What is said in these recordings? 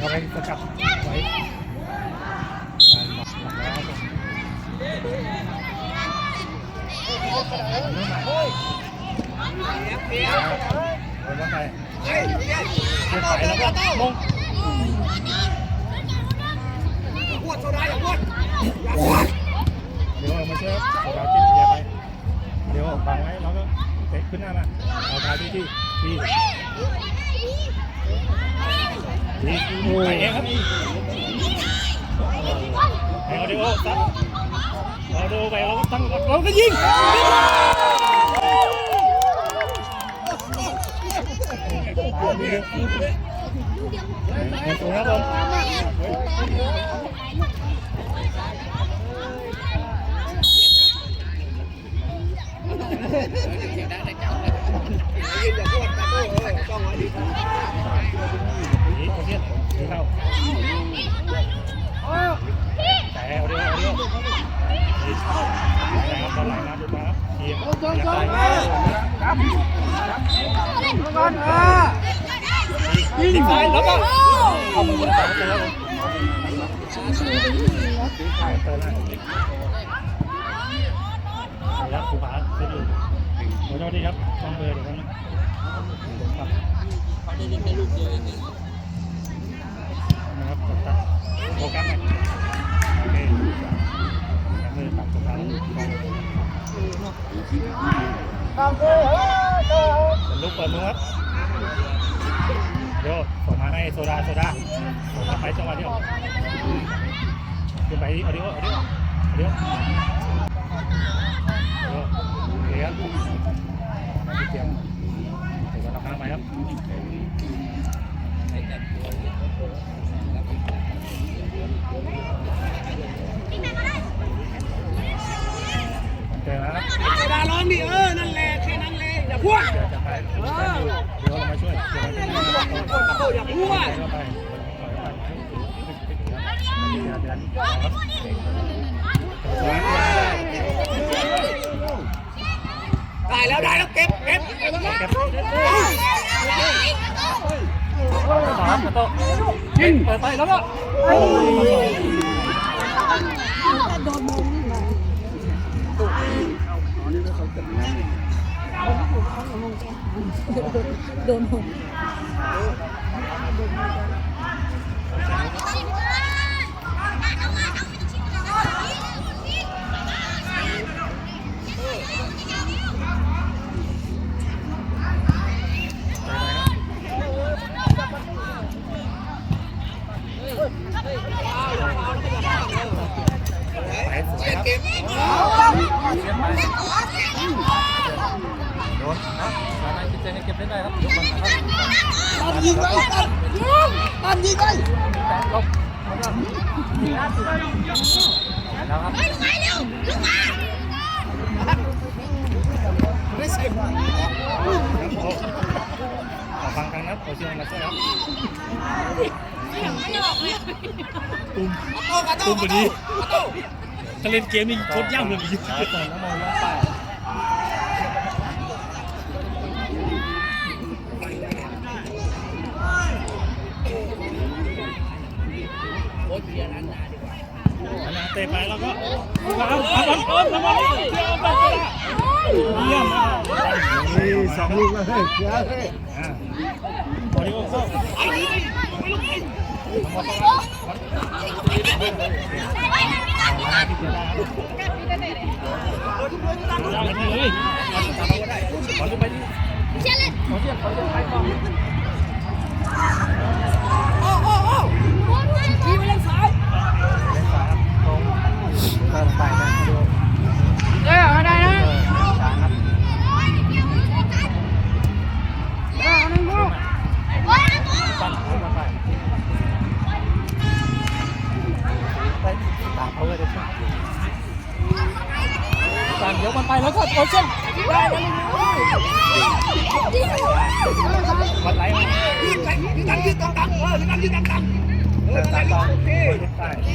เราไปสกัดไว้การหมักหมักแล้วครับผมเดิ นเข้าไปเดินไปแล้วก็มง ปวดโซดาอย่าปวด เดี๋ยวเอามาช่วยครับเอาดาวจิ้มเบียร์ไป เดี๋ยวบังไว้แล้วก็เตะขึ้นหน้ามาเอาดาวที่ที่ที่ที่ไปเองครับเอาเดี๋ยวซัดเอาเดี๋ยวไปเราก็ตั้งเราก็ยิงเห็นตรงครับผม อย่าปวดตะโก้เออต้องไว้ดี นี่โอเคนี่เข้าแต่เอาเดี๋ยวเอาเดี๋ยวนี่แต่ครับบอลไหลมาดูมาครับเทียมอ ยากได้ยิงซ้ายแล้วก็เข้ามือบนสองตัวเลยใช่เติมนะแล้วครูบาเซต ลูกโอ้ยดีครับต้องเบอร์เดี๋ยวนะครับนะครับกดตัดโปรแกรมไหมโอเคแล้วมือตัดตรงกลางเป็นลูกเปิดมือครับโยกส่งมาให้โซดาโซดาส่งมาไปจังหวะเดียวขึ้นไปเอดิโอเอดิโอเอาดิโอเอาดิโอโอเคครับ เตรียมเดี๋ยวเราข้าไปครับเจอแล้วครับดาร้องดิเออ นั่นแหละแค่นั้นเลยอย่าพวดเดี๋ยวจะไปเดี๋ยวเรามาช่วยเดี๋ยวเราจะช่วยปวดอย่าพวด เดี๋ยวเราไปเดี๋ยว ได้แล้วได้แล้วเก็บเก็บเก็บต่อครับโต๊ะยิงเปิดไปแล้วก็โดนผมไป เล่นเกมนี่โคตรยากเลยพี่ต่อต่อน้ำมันแล้วไปโอ้ยเพียนั้นนาดีกว่าอันนั้นเตะไปแล้วก็วางเอาบอลต้นแล้วบอลเที่ยวบอลก็ได้เยี่ยมมากนี่สองลูกแล้วเฮ้ยเพียเฮ้ยอ่าโอริโอเข้ามาที่เจด้าครับยาวเลยเลยขอดูไปดิขอเชียร์ขอเชียร์ไปก่อนโอ้โอ้โอ้ทีไปเล่นซ้ายเล่นซ้า ยครับตรงเติมไป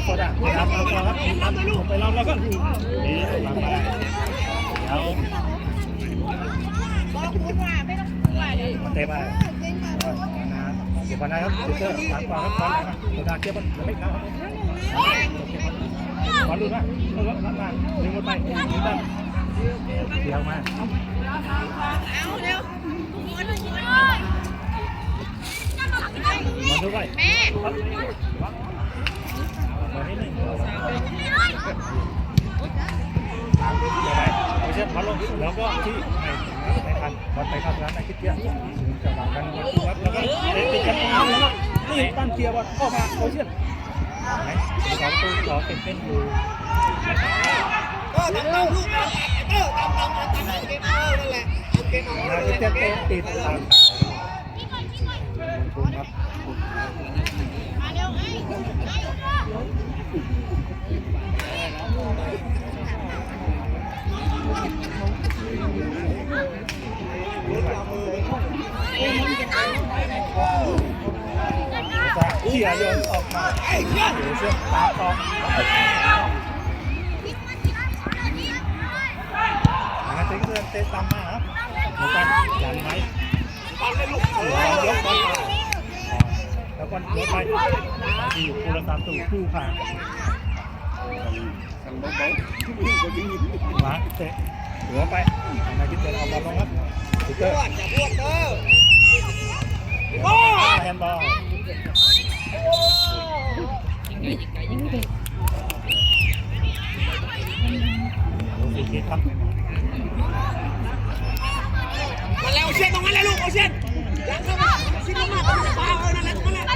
ใช่โซดาครับเอาต่อครับตามผมไปรอบแล้วก็นี่ตามไปเดี๋ยวมันเตะไปนะเก็บวันนะครับเจอสามกว่าครับบอลนะครับโซดาเก็บมันไม่นะครับบอลลุ้นนะเออรับมาดึงมันไปดึงมันเดี๋ยวมามาดูไว้แม่มานิดนึง ไม่ใช่พัดลแล้วก็ที่ในในคันบอลไปเข้าร้านในคิดเตี้ยถึงจะหลังกันครับแล้วก็เตะติดกันแล้วก็นี่ปั้นเคียร์บอลออกมาโอเชียนไหนสองตัวรอเต้นเต้นอยู่เออตามตามลูกเออตามตามตามตามเกมเออนั่นแหละตาเกมเอานะนั่นแหคิดละเตี้ยเตะติดตาม เขี่ยโยนออกมาไอ้เหี้ยโอเชียนตามต่อนะเตะเงินเตะตามมาครับหมือนกันยันไหมบอลเลยลูกเอเรายกบอลมาแล้วก็ยกไปที่คูละตามตู่คู่ค่ะมาเตะหัวไปนายคิดเตะเอาบอลลงครับติ๊กเกปอร์ แฮนด์บอลมาแล้วเชียนตรงนั้นแหละลูกโอเชียนหลังเข้ามาชิดลมาตรงนี้เออนั่นแหละตรงนั้นแหละ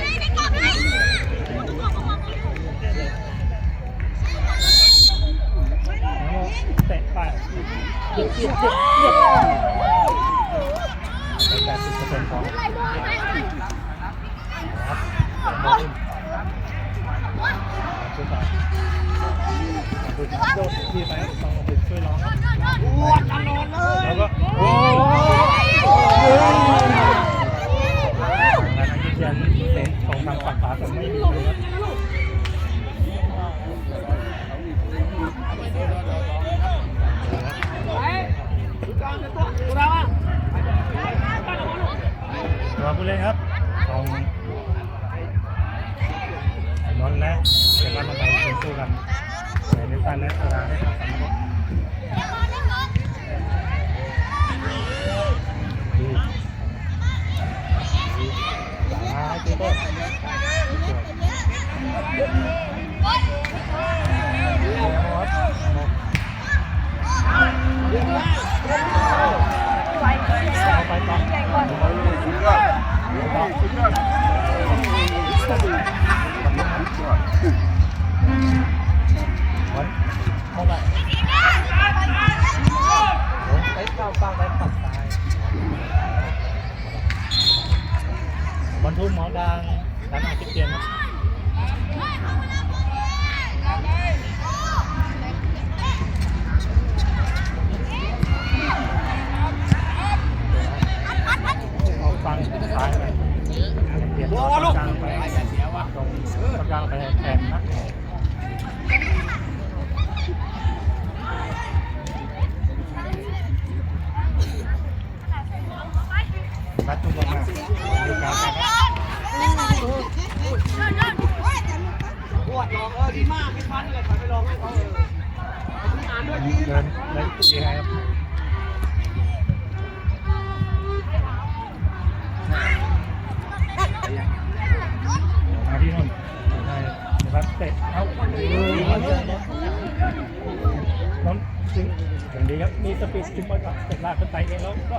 เตะไป แปดสิบเปอร์เซ็นต์ของช่วยต่อคุณโดดทีไหนต้องไปช่วยร้องครับปวดตลอดเลยแล้วก็โอ้งานนักเรียนตะของทางฝั่งขวาแต่ไม่มีเลยครับ กูเลยครับของนนท์และเจ้าบ้านลงไปเป็นสู้กันในนิสันและตลางให้กับ บรรทุกหมอดังร้านอาทิตย์เตียนนะเอาฟังซ้ายไปเปลี่ยนเอาตรงกลางไปตรงตรงกลางไปแทน เออดีมากพี่พันเลยถอยไปลองให้เขาเออพี่อ่านด้วยดีเดินเลยดีครับมาที่นู่นใช่นะครับเตะเอาน้องจึงอย่างดีครับมีสปีดจึงมากับเตะลากขึ้นไปเองแล้วก็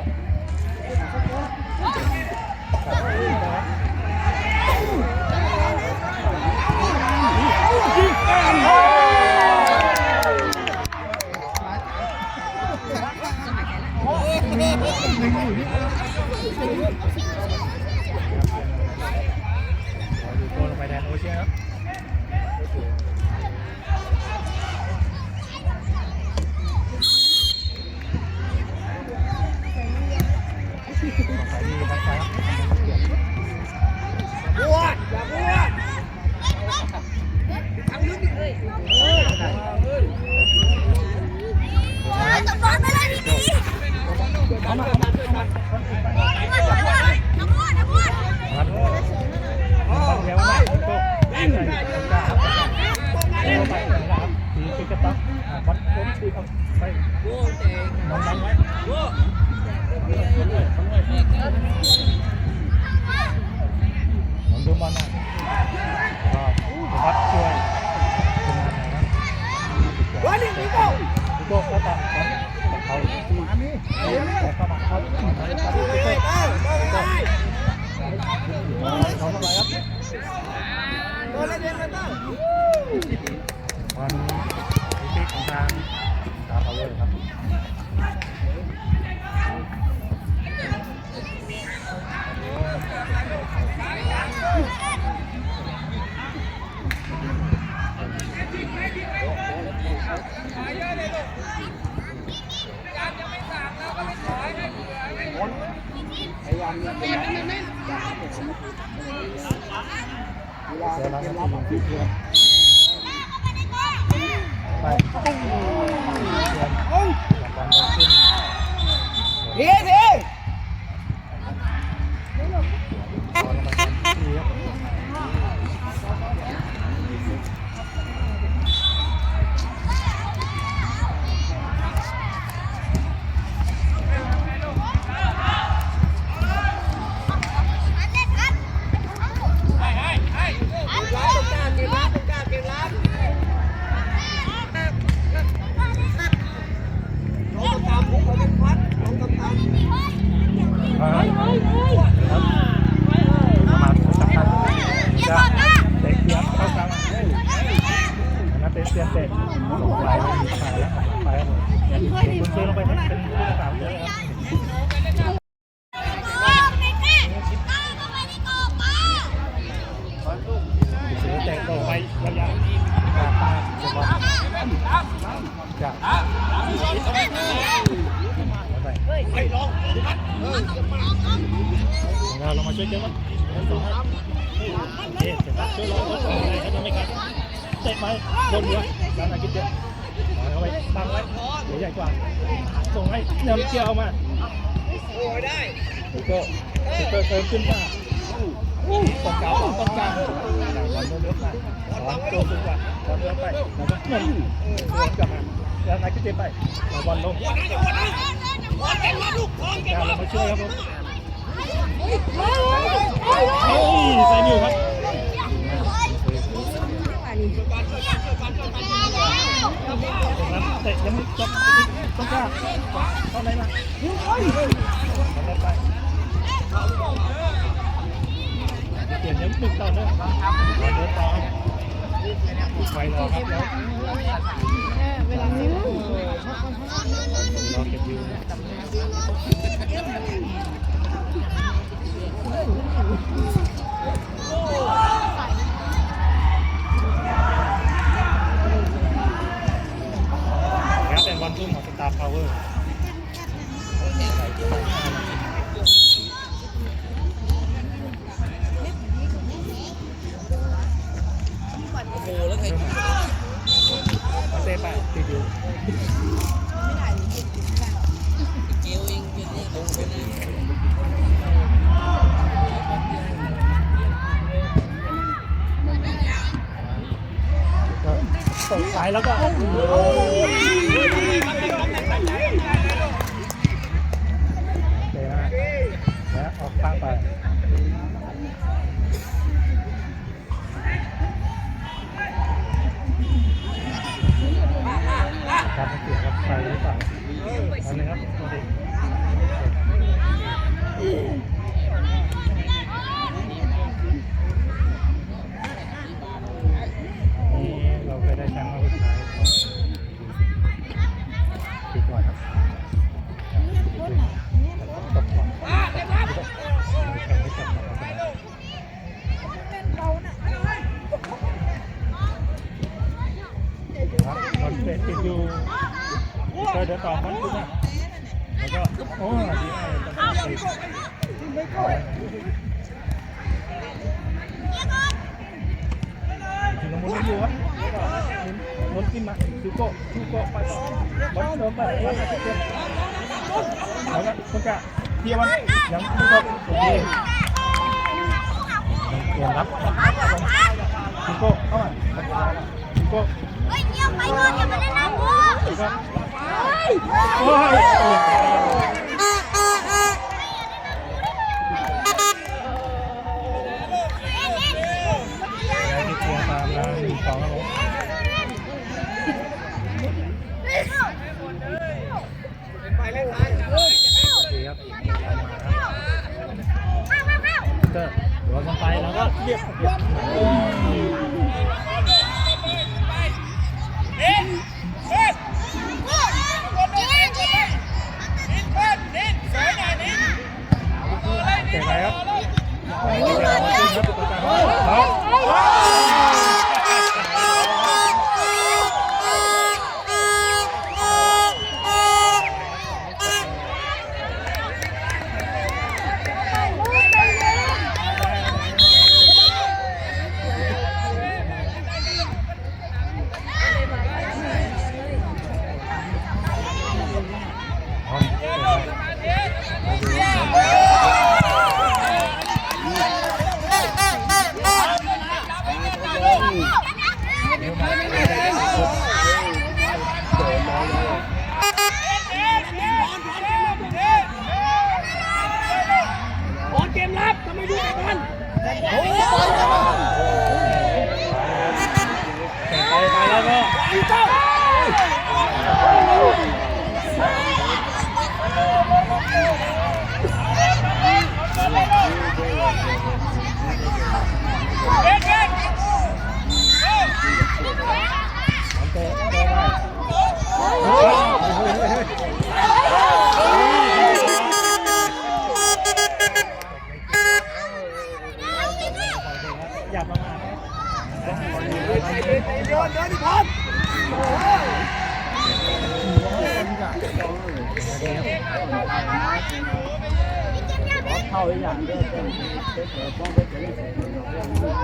ให้เนมเกี่ยวมา โอ้ยได้แล้วก็เติมเติมขึ้นมาตรงกลางตรงกลางบอลเลือกมาบอลโตขึ้นกว่าบอลเลือกไปแล้วก็เงินวนกลับมาแล้วไหนคิดเจ็บไปบอลลงวันนี้วันนี้วันเก่งมาลูกพร้อมเก่งเรามามาช่วยครับผมเฮ้ยใส่นิ้วครับครับ เตะยังไม่จบต้องกล้าเข้าไหนมาเข้าไปเปลี่ยนยังปึกต่อเนื่องเดินต่อไปรอครับแล้รอเก็บวิวนะ ตาพาวเวอร์โอ้โหแล้วไงเต้ไปติดอยู่เกลเองเป็นนี่งเป็นนี่ก็ตกสายแล้วก็ แล้วออกข้างไปครับเสียครับใครหรือเปล่าอันนี้ครับตัวเด็ก แล้วก็คุณจะเทียบมันยังไม่คบโอเคเตรียมรับเขึ้เยเยี่ยมไปก่อนอย่เล่นนะกูโอ้ย เรียบ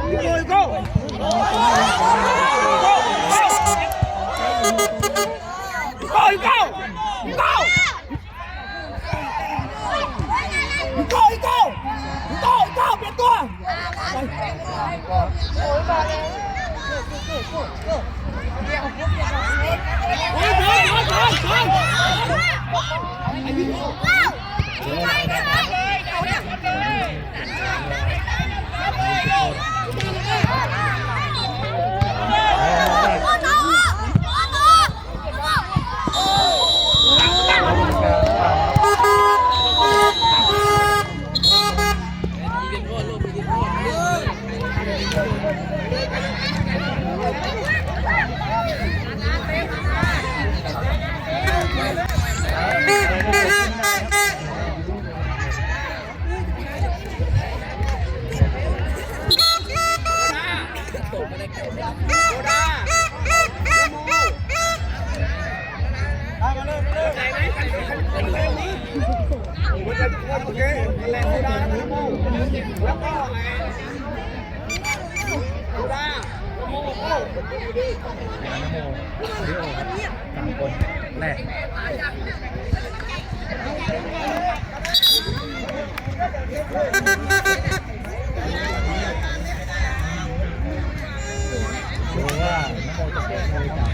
Here we go! Go, go! Go! Go, go! Go, go! Biệt tua! Go, go! Go, go! ไอ้พี่ แน่ดูว่าน้ำโมจะแก้มือจาก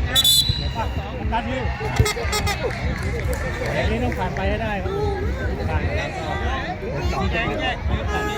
นัดนี้แต่นี้ต้องผ่านไปให้ได้ครับผ่านแล้วก็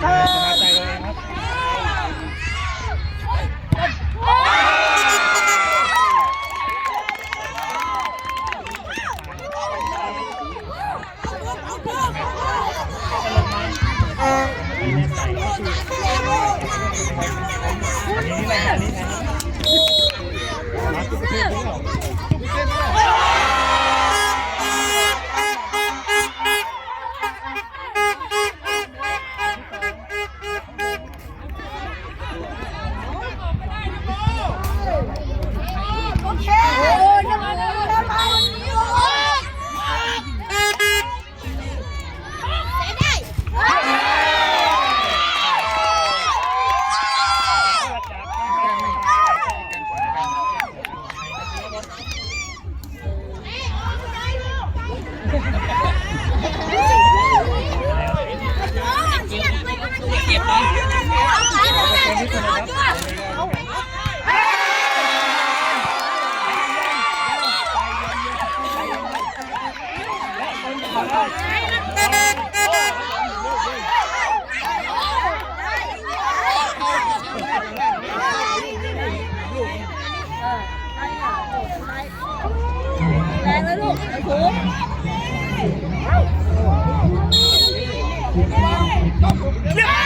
他。 ง่